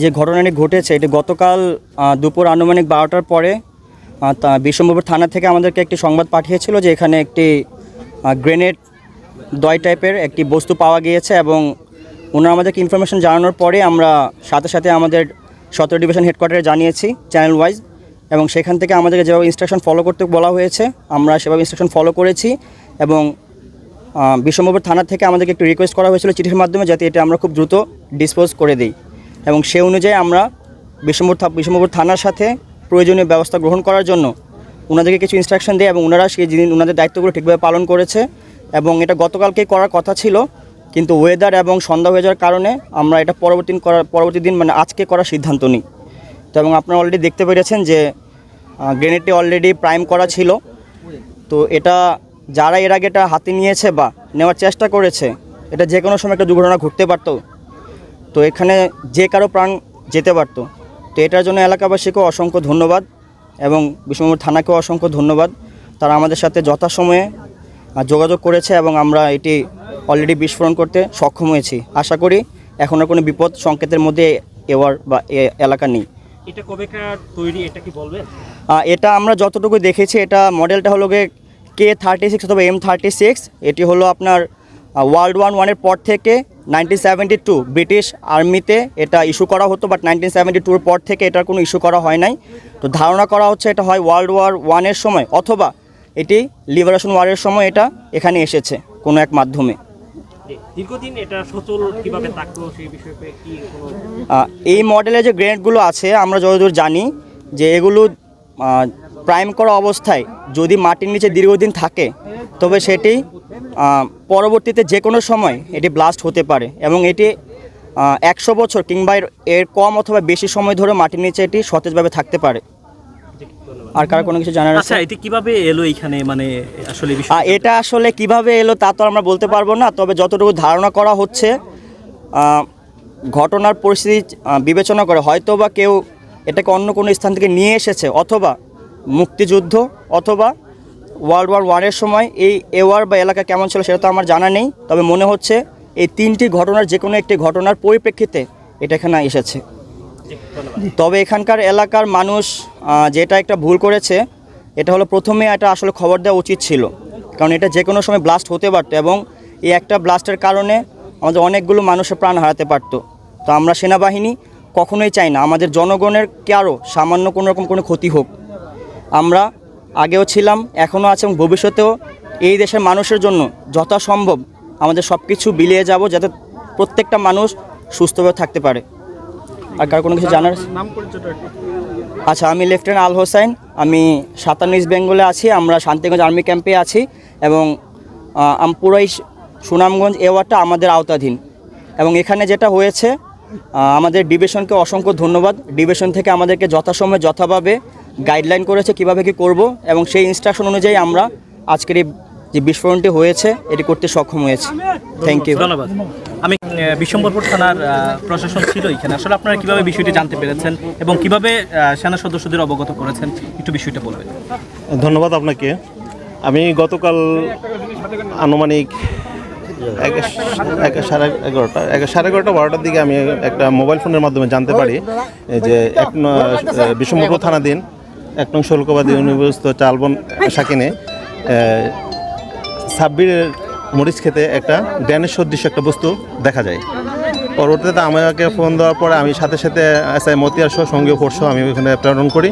যে ঘটনাটি ঘটেছে, এটি গতকাল দুপুর আনুমানিক বারোটার পরে বিশ্বম্ভপুর থানা থেকে আমাদেরকে একটি সংবাদ পাঠিয়েছিল যে এখানে একটি গ্রেনেড দয় টাইপের একটি বস্তু পাওয়া গিয়েছে এবং ওনারা আমাদেরকে ইনফরমেশন জানানোর পরে আমরা সাথে সাথে আমাদের সতেরো ডিভিশন হেডকোয়ার্টারে জানিয়েছি চ্যানেল ওয়াইজ এবং সেখান থেকে আমাদেরকে যেভাবে ইনস্ট্রাকশন ফলো করতে বলা হয়েছে, আমরা সেভাবে ইনস্ট্রাকশন ফলো করেছি এবং বিশ্বম্ভপুর থানা থেকে আমাদেরকে একটু রিকোয়েস্ট করা হয়েছিল চিঠির মাধ্যমে যাতে এটা আমরা খুব দ্রুত ডিসপোজ করে দিই। এবং সে অনুযায়ী আমরা থা- বিশ্বম্ভপুর থানার সাথে প্রয়োজনীয় ব্যবস্থা গ্রহণ করার জন্য ওনাদেরকে কিছু ইনস্ট্রাকশন দেয় এবং ওনারা সেই জিনিস ওনাদের দায়িত্বগুলো ঠিকভাবে পালন করেছে এবং এটা গতকালকেই করার কথা ছিল, কিন্তু ওয়েদার এবং সন্ধ্যা হয়ে যাওয়ার কারণে আমরা এটা পরবর্তী করার পরবর্তী দিন মানে আজকে করার সিদ্ধান্ত নিই। তো এবং আপনারা অলরেডি দেখতে পেরেছেন যে গ্রেনেডটি অলরেডি প্রাইম করা ছিল। তো এটা যারা এর আগে এটা হাতে নিয়েছে বা নেওয়ার চেষ্টা করেছে, এটা যে কোনো সময় একটা দুর্ঘটনা ঘটতে পারতো। তো এখানে যে কারও প্রাণ যেতে পারতো। তো এটার জন্য এলাকাবাসীকেও অসংখ্য ধন্যবাদ এবং বিষ্ণুপুর থানাকেও অসংখ্য ধন্যবাদ। তারা আমাদের সাথে যথাসময়ে যোগাযোগ করেছে এবং আমরা এটি অলরেডি বিস্ফোরণ করতে সক্ষম হয়েছি। আশা করি এখন আর কোনো বিপদ সংকেতের মধ্যে এওয়ার বা এ এলাকা নেই। এটা কবেকার তৈরি এটা কি বলবেন? এটা আমরা যতটুকু দেখেছি এটা মডেলটা হলো গিয়ে কে থার্টি সিক্স অথবা এম থার্টি সিক্স এটি হলো আপনার ওয়ার্ল্ড ওয়ান ওয়ানের পর থেকে নাইনটিন সেভেন্টি টু ব্রিটিশ আর্মিতে এটা ইস্যু করা হতো বাট নাইনটিন সেভেন্টি টুর পর থেকে এটার কোনো ইস্যু করা হয় নাই। তো ধারণা করা হচ্ছে এটা হয় ওয়ার্ল্ড ওয়ার ওয়ানের সময় অথবা এটি লিবারেশন ওয়ারের সময় এটা এখানে এসেছে কোনো এক মাধ্যমে। দীর্ঘদিন এটা সচল কীভাবে থাকল সেই বিষয়ে কি এই মডেলের যে গ্রেনেডগুলো আছে আমরা যতদূর জানি যে এগুলো প্রাইম করা অবস্থায় যদি মাটির নিচে দীর্ঘদিন থাকে তবে সেটি পরবর্তীতে যে কোনো সময় এটি ব্লাস্ট হতে পারে এবং এটি একশো বছর কিংবা এর- এর কম অথবা বেশি সময় ধরে মাটির নিচে এটি সতেজভাবে থাকতে পারে। আর কার কোনো কিছু জানার আছে? আচ্ছা এটা কীভাবে এলো এখানে? মানে আসলে এটা আসলে কীভাবে এলো তা তো আমরা বলতে পারব না তবে যতটুকু ধারণা করা হচ্ছে ঘটনার পরিস্থিতি বিবেচনা করে হয়তো বা কেউ এটাকে অন্য কোনো স্থান থেকে নিয়ে এসেছে অথবা মুক্তিযুদ্ধ অথবা ওয়ার্ল্ড ওয়ার ওয়ানের সময় এই এওয়ার বা এলাকা কেমন ছিল সেটা তো আমার জানা নেই। তবে মনে হচ্ছে এই তিনটি ঘটনার যে কোনো একটি ঘটনার পরিপ্রেক্ষিতে এটা এখানে এসেছে। তবে এখানকার এলাকার মানুষ যেটা একটা ভুল করেছে, এটা হলো প্রথমে এটা আসলে খবর দেওয়া উচিত ছিল। কারণ এটা যে কোনো সময় ব্লাস্ট হতে পারতো এবং এই একটা ব্লাস্টের কারণে আমাদের অনেকগুলো মানুষের প্রাণ হারাতে পারতো। তো আমরা সেনাবাহিনী কখনোই চাই না। আমাদের জনগণের কারও সামান্য কোনো রকম কোনো ক্ষতি হোক। আমরা আগেও ছিলাম এখনও আছে এবং ভবিষ্যতেও এই দেশের মানুষের জন্য যথাসম্ভব আমাদের সব কিছু বিলিয়ে যাব যাতে প্রত্যেকটা মানুষ সুস্থভাবে থাকতে পারে। আর কার কোনো কিছু জানার আচ্ছা আমি লেফটেন্যান্ট আল হোসাইন, আমি সাতান্ন ইস্ট বেঙ্গলে আছি, আমরা শান্তিগঞ্জ আর্মি ক্যাম্পে আছি এবং পুরো সুনামগঞ্জ এ ওয়ার্ডটা আমাদের আওতাধীন। এবং এখানে যেটা হয়েছে আমাদের ডিভিশনকে অসংখ্য ধন্যবাদ। ডিভিশন থেকে আমাদেরকে যথাসময়ে যথাভাবে গাইডলাইন করেছে কীভাবে কি করব এবং সেই ইনস্ট্রাকশন অনুযায়ী আমরা আজকের এই যে বিস্ফোরণটি হয়েছে এটি করতে সক্ষম হয়েছে। থ্যাংক ইউ ধন্যবাদ। আমি বিশ্বম্বরপুর থানার প্রশাসন ছিল এখানে। আসলে আপনারা কীভাবে বিষয়টি জানতে পেরেছেন এবং কীভাবে সেনা সদস্যদের অবগত করেছেন? একটু বিষয়টা বলবেন। ধন্যবাদ আপনাকে। আমি গতকাল আনুমানিক সাড়ে এগারোটা সাড়ে এগারোটা, বারোটার দিকে আমি একটা মোবাইল ফোনের মাধ্যমে জানতে পারি যে এক বিশ্বম্বরপুর থানাধীন এক নং শুল্কবাদী ইউনিভার্সিত চালবন সাকিনে সাব্বিরের মরিচ খেতে একটা ড্যানের সদৃশ্য একটা বস্তু দেখা যায়। পরবর্তীতে আমাকে ফোন দেওয়ার পরে আমি সাথে সাথে এস আই মতিয়ার সহ সঙ্গীয় ফোর্সও আমি ওখানে প্রেরণ করি।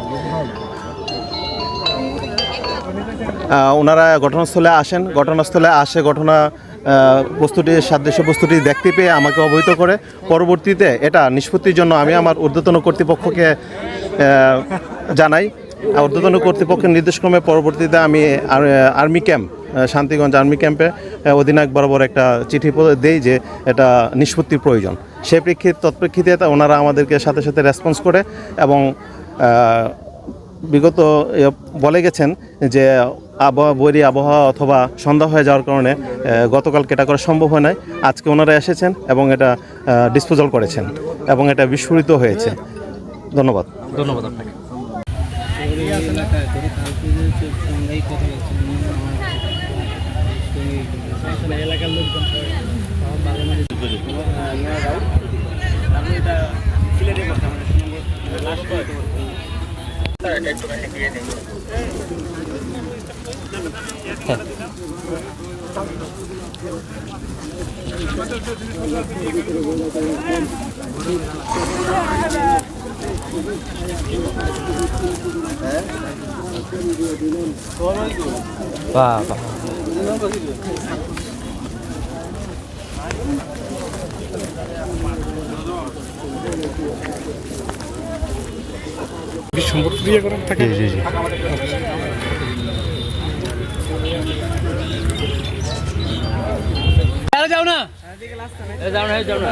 ওনারা ঘটনাস্থলে আসেন ঘটনাস্থলে আসে ঘটনা আহ, বস্তুটি সাদৃশ্য বস্তুটি দেখতে পেয়ে আমাকে অবহিত করে। পরবর্তীতে এটা নিষ্পত্তির জন্য আমি আমার ঊর্ধ্বতন কর্তৃপক্ষকে জানাই। ঊর্ধ্বতন কর্তৃপক্ষের নির্দেশক্রমে পরবর্তীতে আমি আর্মি ক্যাম্প শান্তিগঞ্জ আর্মি ক্যাম্পে অধিনায়ক বরাবর একটা চিঠি দেই যে এটা নিষ্পত্তির প্রয়োজন। সে প্রেক্ষিত তৎপ্রেক্ষিতে ওনারা আমাদেরকে সাথে সাথে রেসপন্স করে এবং বিগত বলে গেছেন যে আবহাওয়া বৈরী আবহাওয়া অথবা সন্ধ্যা হয়ে যাওয়ার কারণে গতকাল কেটা করা সম্ভব হয় নাই। আজকে ওনারা এসেছেন এবং এটা ডিসপোজাল করেছেন এবং এটা বিস্ফোরিত হয়েছে। ধন্যবাদ। ধন্যবাদ আপনাকে। लगता है। अटैक करने के लिए नहीं वाह वाह সম্পর্ক বিয়ে করেন থাকে? জি জি যাও না। যাও না যাও না।